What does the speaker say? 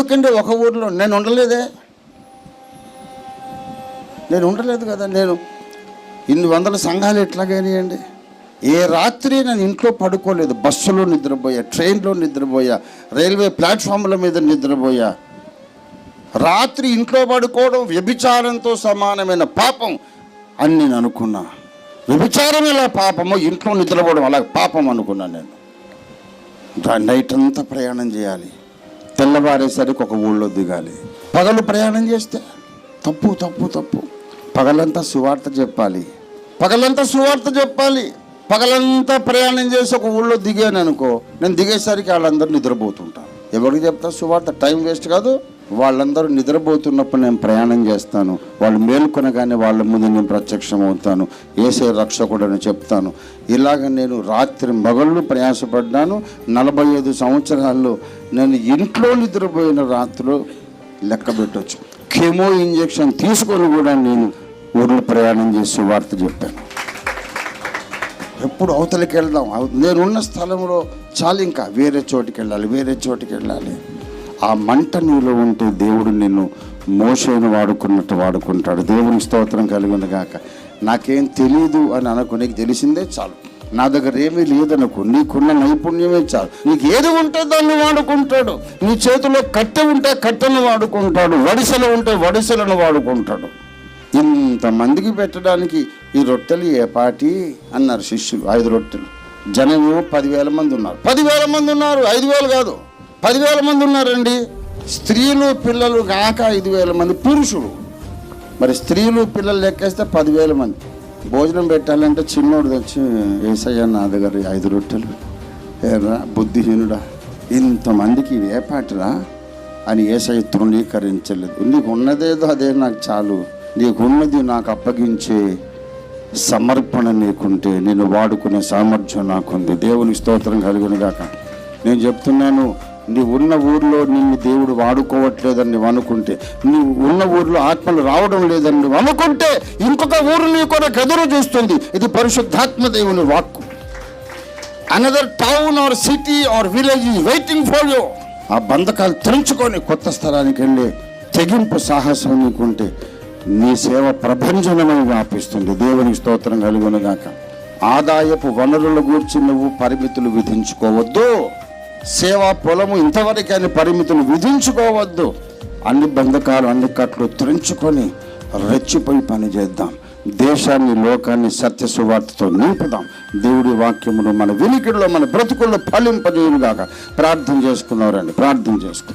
ఎందుకంటే ఒక ఊర్లో? నేను ఉండలేదే. నేను ఉండలేదు కదా నేను. ఇన్ని వందల సంఘాలు ఎట్లాగైనాయండి ఏ రాత్రి నేను ఇంట్లో పడుకోలేదు బస్సులో నిద్రపోయా ట్రైన్లో నిద్రపోయా రైల్వే ప్లాట్ఫామ్ల మీద నిద్రపోయా. రాత్రి ఇంట్లో పడుకోవడం వ్యభిచారంతో సమానమైన పాపం అని నేను అనుకున్నా. వ్యభిచారం ఎలా పాపమో? ఇంట్లో నిద్రపోవడం అలా పాపం అనుకున్నాను నేను. నైట్ అంతా ప్రయాణం చేయాలి. తెల్లవారేసరికి ఒక ఊళ్ళో దిగాలి. పగలు ప్రయాణం చేస్తే తప్పు తప్పు తప్పు. పగలంతా సువార్త చెప్పాలి. పగలంతా సువార్త చెప్పాలి. పగలంతా ప్రయాణం చేసి ఒక ఊళ్ళో దిగాను అనుకో నేను దిగేసరికి వాళ్ళందరూ నిద్రపోతుంటాను ఎవరికి చెప్తా సువార్త? టైం వేస్ట్ కాదు. వాళ్ళందరూ నిద్రపోతున్నప్పుడు నేను ప్రయాణం చేస్తాను. వాళ్ళు మేల్కొనగానే వాళ్ళ ముందు నేను ప్రత్యక్షం అవుతాను. ఏసే రక్షకుడని చెప్తాను. ఇలాగ నేను రాత్రి మగళ్ళు ప్రయాసపడ్డాను. నలభై ఐదు సంవత్సరాల్లో నేను ఇంట్లో నిద్రపోయిన రాత్రులు లెక్క పెట్టవచ్చు కెమో ఇంజెక్షన్ తీసుకొని కూడా నేను ఊర్లో ప్రయాణం చేసి వార్త చెప్పాను. ఎప్పుడు అవతలికి వెళ్దాం నేనున్న స్థలంలో చాలు ఇంకా వేరే చోటికి వెళ్ళాలి వేరే చోటికి వెళ్ళాలి ఆ మంట నీలో ఉంటే దేవుడు నిన్ను మోసేను వాడుకున్నట్టు వాడుకుంటాడు. దేవుని స్తోత్రం కలిగిన గాక. నాకేం తెలియదు అని అనుకో నీకు తెలిసిందే చాలు. నా దగ్గర ఏమీ లేదనుకో నీకున్న నైపుణ్యమే చాలు. నీకు ఏది ఉంటే దాన్ని వాడుకుంటాడు. నీ చేతిలో కట్టె ఉంటే కట్టెను వాడుకుంటాడు. వడిసెలు ఉంటే వడిసెలను వాడుకుంటాడు. ఇంతమందికి పెట్టడానికి ఈ రొట్టెలు ఏ పాటి? అన్నారు శిష్యులు ఐదు రొట్టెలు. జనము పదివేల మంది ఉన్నారు. పదివేల మంది ఉన్నారు ఐదు వేలు కాదు. పదివేల మంది ఉన్నారండి. స్త్రీలు పిల్లలు కాక ఐదు వేల మంది పురుషులు. మరి స్త్రీలు పిల్లలు లెక్కేస్తే పదివేల మంది. భోజనం పెట్టాలంటే చిన్నోడు తెచ్చి ఏసయ్య నా దగ్గర ఐదు రొట్టెలు. ఏరా బుద్ధిహీనుడా ఇంతమందికి ఇది అని ఏసయ్య తృణీకరించలేదు. నీకు ఉన్నదేదో అదే నాకు చాలు. నీకున్నది నాకు అప్పగించే సమర్పణ నీకుంటే నేను వాడుకునే సామర్థ్యం నాకుంది. దేవుని స్తోత్రం కలిగిన గాక నేను చెప్తున్నాను నీ ఉన్న ఊర్లో నిన్ను దేవుడు వాడుకోవట్లేదని నువ్వు అనుకుంటే నీవు ఉన్న ఊర్లో ఆత్మలు రావడం లేదని నువ్వు అనుకుంటే ఇంకొక ఊరు నీ కొరకు ఎదురు చూస్తుంది. ఇది పరిశుద్ధాత్మ దేవుని వాక్కు. Another town or city or village is waiting for you ఆ బంధకాలు తెంచుకొని కొత్త స్థలానికి వెళ్ళి తెగింపు సాహసం నీకుంటే నీ సేవ ప్రభంజనమై వ్యాపిస్తుంది. దేవుని స్తోత్రం కలుగునగాక ఆదాయపు వనరుల గూర్చి నువ్వు పరిమితులు విధించుకోవద్దు. సేవా పొలము ఇంతవరకు అని పరిమితులు విధించుకోవద్దు. అన్ని బంధకాలు అన్ని కట్లు తురించుకొని రెచ్చిపోయి పని చేద్దాం. దేశాన్ని లోకాన్ని సత్య సువార్తతో నింపుదాం. దేవుడి వాక్యమును మన వినికిడిలో మన బ్రతుకుల్లో ఫలింపజేయుగాక ప్రార్థన చేసుకున్నవారండి ప్రార్థన చేసుకున్నారు